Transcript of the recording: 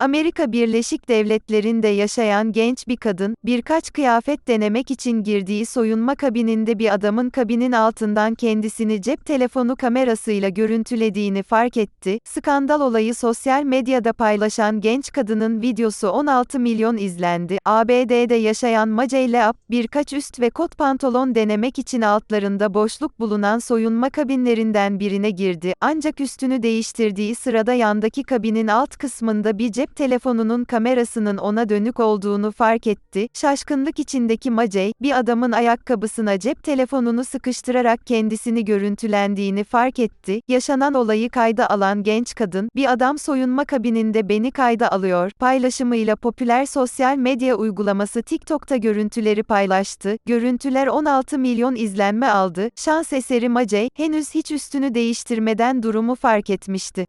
Amerika Birleşik Devletleri'nde yaşayan genç bir kadın, birkaç kıyafet denemek için girdiği soyunma kabininde bir adamın kabinin altından kendisini cep telefonu kamerasıyla görüntülediğini fark etti. Skandal olayı sosyal medyada paylaşan genç kadının videosu 16 milyon izlendi. ABD'de yaşayan Macey Leap, birkaç üst ve kot pantolon denemek için altlarında boşluk bulunan soyunma kabinlerinden birine girdi. Ancak üstünü değiştirdiği sırada yandaki kabinin alt kısmında bir cep telefonunun kamerasının ona dönük olduğunu fark etti. Şaşkınlık içindeki Macey, bir adamın ayakkabısına cep telefonunu sıkıştırarak kendisini görüntülendiğini fark etti. Yaşanan olayı kayda alan genç kadın, bir adam soyunma kabininde beni kayda alıyor, paylaşımıyla popüler sosyal medya uygulaması TikTok'ta görüntüleri paylaştı. Görüntüler 16 milyon izlenme aldı. Şans eseri Macey, henüz hiç üstünü değiştirmeden durumu fark etmişti.